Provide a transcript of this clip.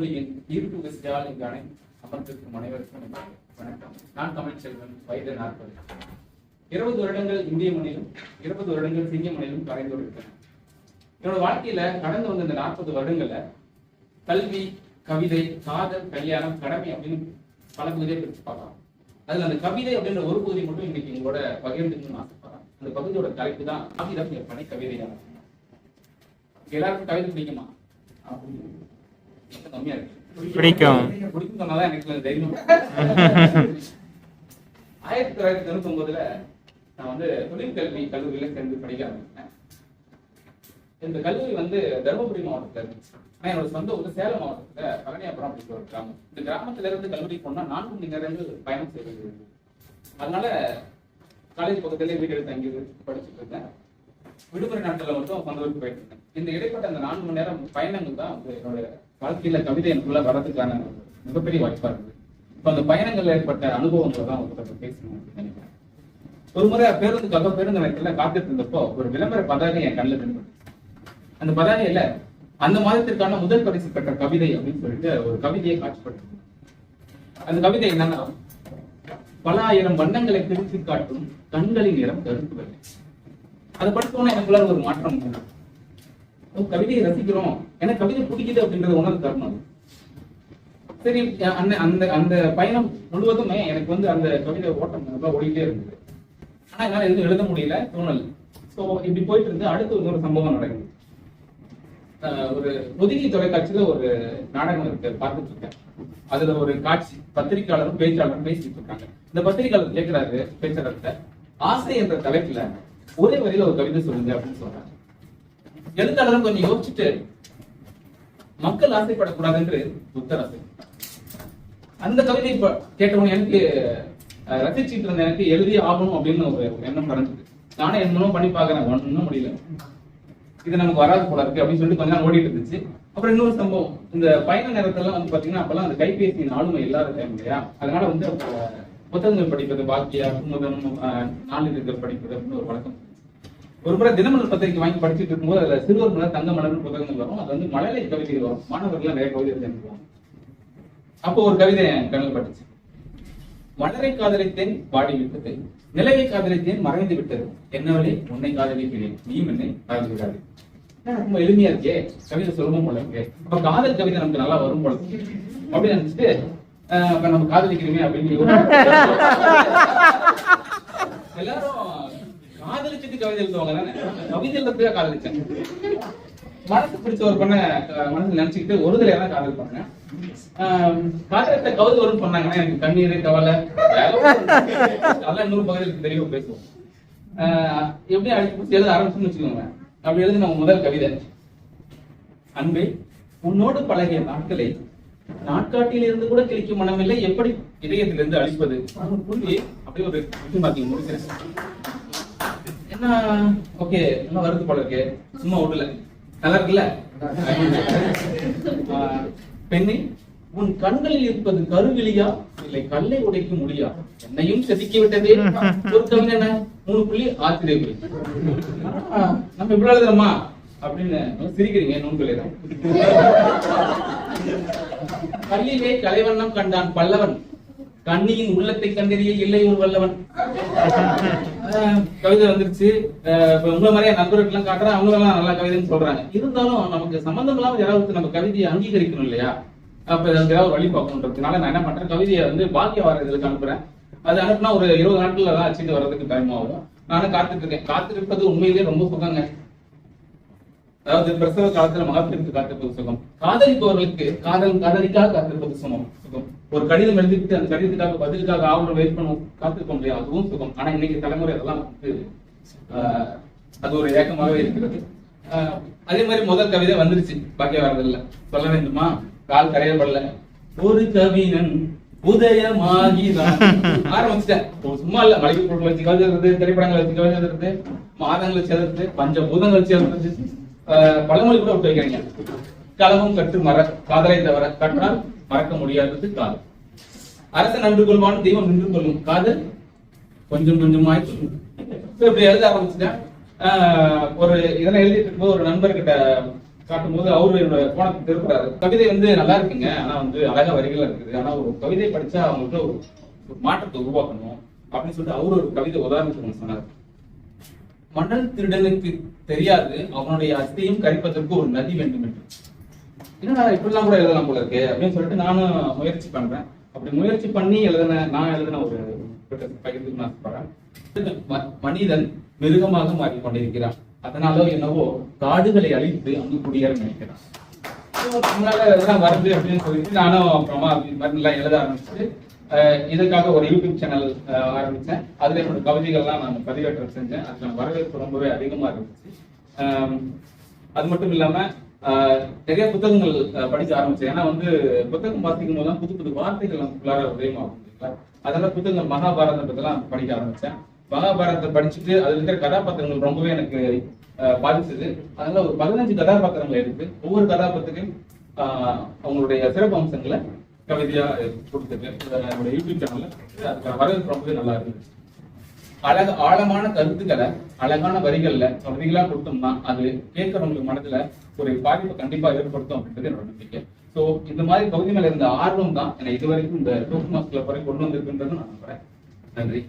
மொழியின் ஈர்ப்பு விசையால் இங்கு அனை அமர்ந்திருக்கும் அனைவருக்கும் வணக்கம். நான் தமிழ் செல்வன் வயது நாற்பது. இருபது வருடங்கள் இந்திய மொழியிலும் இருபது வருடங்கள் சிங்க மொழியிலும் கரைந்து இருக்கிறேன் என்னோட வாழ்க்கையில கடந்து வந்த இந்த நாற்பது வருடங்கள்ல கல்வி கவிதை காதல் கல்யாணம் கடமை அப்படின்னு பல பகுதியை பிரித்து பார்க்கலாம். அதுல அந்த கவிதை அப்படின்ற ஒரு பகுதி மட்டும் இன்னைக்கு உங்களோட பகிர்ந்துக்கணும்னு ஆசைப்படுறேன். அந்த பகுதியோட தலைப்பு தான் ஆகிதம் எப்படி கவிதையான எல்லாருக்கும் கவிதை பிடிக்குமா? அப்படின்னு பிடிக்கும். பிடிக்கும் சொன்னாதான் எனக்கு தைரியம். ஆயிரத்தி தொள்ளாயிரத்தி தொண்ணூத்தி ஒன்பதுல நான் வந்து தொழிற்கல்வி கல்லூரியில சேர்ந்து படிக்க ஆரம்பிச்சேன் இந்த கல்லூரி வந்து தருமபுரி மாவட்டத்துல இருந்துச்சு. ஆனா என்னோட சொந்த ஊர் சேலம் மாவட்டத்துல பழனியாபுரம் அப்படிங்கிற ஒரு கிராமம். இந்த கிராமத்துல இருந்து கல்லூரி போனா நான்கு மணி நேரங்கள் பயணம் இருந்தது. அதனால காலேஜ் பக்கத்துலயே வீடு எடுத்து அங்கே படிச்சுட்டு இருந்தேன். விடுமுறை நாட்களில் மட்டும் சொந்த ஊருக்கு போயிட்டு இருந்தேன் இந்த இடைப்பட்ட அந்த நான்கு மணி நேரம் பயணங்கள் தான் வந்து என்னோட வாழ்க்கையில கவிதை எனக்குள்ள வர்றதுக்கான மிகப்பெரிய வாய்ப்பா இருந்தது. இப்ப அந்த பயணங்கள்ல ஏற்பட்ட அனுபவங்களை தான் உங்ககிட்ட பேசணும் நினைக்கிறேன். ஒரு முறை பேருந்துக்காக பேருந்து நிலையத்துல காத்துட்டு இருந்தப்போ ஒரு விளம்பர பதாகை என் கண்ணில் தென்பட்டுச்சு அந்த பதாகையில அந்த மாதத்திற்கான முதல் பரிசு பெற்ற கவிதை அப்படின்னு சொல்லிட்டு ஒரு கவிதையை காட்சிப்படுத்து அந்த கவிதை என்னன்னா பல ஆயிரம் வண்ணங்களை பிரித்து காட்டும் கண்களின் நிறம் கருப்பு வெள்ளை. அதை படிச்சோன்னா எனக்குள்ள ஒரு மாற்றம் ஓ, கவிதையை ரசிக்கிறோம். எனக்கு கவிதை பிடிக்குது அப்படின்றத உணர்வு தரணும் அது. சரி அந்த அந்த அந்த பயணம் முழுவதுமே எனக்கு வந்து அந்த கவிதை ஓட்டம் நல்லா ஓடிட்டே இருந்தது. ஆனா என்னால எதுவும் எழுத முடியல தோணல். ஸோ இப்படி போயிட்டு இருந்து அடுத்து ஒரு சம்பவம் நடக்குது. ஒரு ஒதுக்கி தொலைக்காட்சியில ஒரு நாடகம் இருக்கு பார்த்துட்டு இருக்கேன். அதுல ஒரு காட்சி பத்திரிகையாளரும் பேச்சாளரும் பேசிட்டு இருக்காங்க. இந்த பத்திரிகையாளர் கேட்கிறாரு பேச்சாளர்கிட்ட. ஆசை என்ற தலைப்புல ஒரே வரியில ஒரு கவிதை சொல்லுங்க அப்படின்னு சொல்றாங்க எழுத்தாளரும் கொஞ்சம் யோசிச்சுட்டு மக்கள் ஆசைப்படக்கூடாது என்று புத்தர் ஆசை. அந்த கவிதை இப்ப கேட்டவங்க எனக்கு ரசிச்சுட்டு இருந்த எனக்கு எழுதி ஆகணும் அப்படின்னு ஒரு எண்ணம் பிறந்தது நானே என்னமோ பண்ணி பாக்குறேன் ஒண்ணும் முடியல. இது நமக்கு வராது போல இருக்கு அப்படின்னு சொல்லிட்டு கொஞ்ச நாள் ஓடிட்டு இருந்துச்சு. அப்புறம் இன்னொரு சம்பவம். இந்த பயண நேரத்தெல்லாம் வந்து பாத்தீங்கன்னா அப்பெல்லாம் அந்த கைபேசியின் ஆளுமை இல்லாத டைம் இல்லையா? அதனால வந்து புத்தகங்கள் படிப்பது பாக்கியா குமுதம் நாளிதழ்கள் படிப்பது அப்படின்னு ஒரு வழக்கம். ஒரு முறை தினமலர் பத்திரிக்கை வாங்கி படிச்சுட்டு இருக்கும்போது அதுல சிறுவர் மலர் தங்க மலர் புத்தகங்கள் வரும். அது வந்து மழலை கவிதைகள் வரும். மாணவர்கள் நிறைய கவிதை எழுதிருப்பாங்க அப்போ ஒரு கவிதை என் கண்ணில் பட்டுச்சு. மலரை காதலித்தேன் வாடி விட்டது. நிலவை காதலித்தேன் மறைந்து விட்டது. என்னவளே உன்னை காதலிக்கிறேன். நீயும் என்னை காதல் விடாது ரொம்ப எளிமையா இருக்கே. கவிதை சுலபம் போல இருக்கே. அப்ப காதல் கவிதை நமக்கு நல்லா வரும் போல அப்படின்னு நினைச்சிட்டு அப்ப நம்ம காதலிக்கிறோமே அப்படின்னு எல்லாரும் காதலிச்சுட்டு கவிதை எழுதுவாங்க. தானே கவிதை எழுதுறதுக்காக காதலிச்சேன். மனசு பிடிச்ச ஒரு பொண்ணை அஹ், மனசுல நினைச்சுக்கிட்டு ஒரு தடவை தான் காதல் பண்ணேன். காதலத்தை கவிதை வரும்னு சொன்னாங்கன்னா எனக்கு கண்ணீர் கவலை. அதெல்லாம் இன்னொரு பகுதியில் தெரியும் பேசுவோம். எப்படி அடிச்சு பிடிச்சி எழுத ஆரம்பிச்சுன்னு வச்சுக்கோங்க. அப்படி எழுதின முதல் கவிதை. அன்பே உன்னோடு பழகிய நாட்களை நாட்காட்டியில் இருந்து கூட கிழிக்கும் மனமில்லை. எப்படி இதயத்திலிருந்து அழிப்பது? புள்ளி. அப்படியே ஒரு விஷயம் பாத்தீங்க முடிக்கிறேன். என்ன? ஓகே என்ன வருது போல இருக்கு? சும்மா விடல நல்லா இருக்குல்ல? பெண்ணே உன் கண்களில் இருப்பது கருவிழியா? இல்லை கல்லை உடைக்கும் மொழியா என்னையும் செதுக்கி விட்டதே. ஒரு கவிதை என்ன? மூணு புள்ளி ஆஹ், நம்ம இப்படி எழுதுறோமா? அப்படின்னு நல்லா சிரிக்கிறீங்க நூல்களே தான் கல்லிலே கலைவண்ணம் கண்டான் பல்லவன். கண்ணியின் உள்ளத்தை கண்டறிய இல்லை ஒரு வல்லவன். ஆஹ் கவிதை வந்துருச்சு. இப்ப உங்களை மாதிரியே நண்பர்கள் எல்லாம் காட்டுறேன் அவங்க எல்லாம் நல்லா கவிதைன்னு சொல்றாங்க. இருந்தாலும் நமக்கு சம்பந்தம் இல்லாம யாராவது நம்ம கவிதையை அங்கீகரிக்கணும் இல்லையா? அப்ப அதுக்கு ஏதாவது வழி பார்க்கணுன்றதுனால நான் என்ன பண்றேன்? கவிதையை வந்து பாக்கிய வார இதுக்கு அனுப்புறேன். அது அனுப்புனா ஒரு இருபது நாட்கள் தான் அச்சுட்டு வர்றதுக்கு டைம் ஆகும். நானும் காத்துட்டு இருக்கேன். காத்திருப்பது உண்மையிலேயே ரொம்ப சுகங்க. அதாவது பிரசவ காலத்துல மகத்திற்கு காத்திருப்பது சுகம். காதலிப்பவர்களுக்கு காதல் காதலிக்காக காத்திருப்பது சுகம் சுகம். ஒரு கடிதம் எழுதிட்டு அந்த கடிதத்துக்காக பதிலுக்காக ஆவணம் வெயிட் பண்ணும் காத்திருக்க முடியாது. அதுவும் சுகம். ஆனா இன்னைக்கு தலைமுறை அதெல்லாம் வந்து அது ஒரு ஏக்கமாகவே இருக்கிறது. அதே மாதிரி முதல் கவிதை வந்துருச்சு பாக்கிய வரதில்ல சொல்ல வேண்டுமா? கால் கரையப்படல. ஒரு கவினன் உதயமாகிதான் ஆரம்பிச்சிட்டேன். சும்மா இல்ல மளிகை பொருட்கள் வச்சு கவிதை எழுதுறது திரைப்படங்கள் வச்சு கவிதை மாதங்களை சேர்த்து பஞ்ச பூதங்கள் சேர்த்து பழமொழி கூட விட்டு வைக்கிறீங்க களவும் கற்று மற காதலை தவிர கற்றால் மறக்க முடியாதது காதல். அரசன் நன்று கொள்வான் தெய்வம் நின்று கொள்ளும் காதல் கொஞ்சம் கொஞ்சமாய் சொல்லும். இப்ப இப்படி எழுத ஆரம்பிச்சுட்டேன் ஆஹ் ஒரு இதெல்லாம் எழுதிட்டு இருக்கும்போது ஒரு நண்பர்கிட்ட காட்டும் போது அவரு என்னோட கோணத்தை திருப்புறாரு. கவிதை வந்து நல்லா இருக்குங்க ஆனா வந்து அழகா வரிகள் இருக்குது. ஆனா ஒரு கவிதை படிச்சா அவங்களுக்கு ஒரு மாற்றத்தை உருவாக்கணும் அப்படின்னு சொல்லிட்டு அவரு ஒரு கவிதை உதாரணத்துக்கு ஒண்ணு சொன்னார். மணல் திருடனுக்கு தெரியாது. அவனுடைய அஸ்தியும் கரிப்பதற்கு ஒரு நதி வேண்டும் என்று. என்னடா இப்படிலாம் கூட எழுதலாம் போல இருக்கு அப்படின்னு சொல்லிட்டு நானும் முயற்சி பண்றேன். அப்படி முயற்சி பண்ணி எழுதின நான் எழுதின ஒரு பகிர்ந்து நான் சொல்றேன். ம- மனிதன் மிருகமாக மாறிக்கொண்டிருக்கிறான். அதனாலோ என்னவோ காடுகளை அழித்து அங்கு குடியேற நினைக்கிறான். முன்னால இதெல்லாம் வருது அப்படின்னு சொல்லிட்டு நானும் அப்புறமா அப்படி மறுநாள் எழுத ஆரம்பிச்சுட்டு இதற்காக இதுக்காக ஒரு யூடியூப் சேனல் ஆரம்பித்தேன் அதில் என்னோட கவிதைகள்லாம் நான் பதிவேற்றம் செஞ்சேன். அதில் வரவேற்பு ரொம்பவே அதிகமாக இருந்துச்சு. அது மட்டும் இல்லாமல் நிறைய புத்தகங்கள் படிக்க ஆரம்பிச்சேன். ஏன்னா வந்து புத்தகம் வாசிக்கும் போது தான் புது புது வார்த்தைகள் நமக்குள்ளார உதயமாகும் இல்லைங்களா? அதனால புத்தகங்கள் மகாபாரதம் பற்றிலாம் படிக்க ஆரம்பித்தேன் மகாபாரதத்தை படிச்சுட்டு அதுல இருக்கிற கதாபாத்திரங்கள் ரொம்பவே எனக்கு பாதிச்சது. அதனால ஒரு பதினஞ்சு கதாபாத்திரங்கள் இருக்குது ஒவ்வொரு கதாபாத்திரத்தையும் அவங்களுடைய சிறப்பு அம்சங்களை கவிதையா கொடுத்துட்டு என்னோட யூடியூப் சேனல்ல அதுக்கான வரவேற்பு ரொம்பவே நல்லா இருக்கு. அழக ஆழமான கருத்துக்களை அழகான வரிகள்ல கவிதைகளா கொடுத்தோம்னா அது கேட்கறவங்க மனதுல ஒரு பாதிப்பை கண்டிப்பா ஏற்படுத்தும் அப்படின்றது என்னோட நம்பிக்கை. சோ இந்த மாதிரி பகுதி மேல இருந்த ஆர்வம் தான் என்னை இதுவரைக்கும் இந்த டூ மாஸ்க்ல வரை கொண்டு வந்திருக்குன்றது நான் நம்புறேன். நன்றி.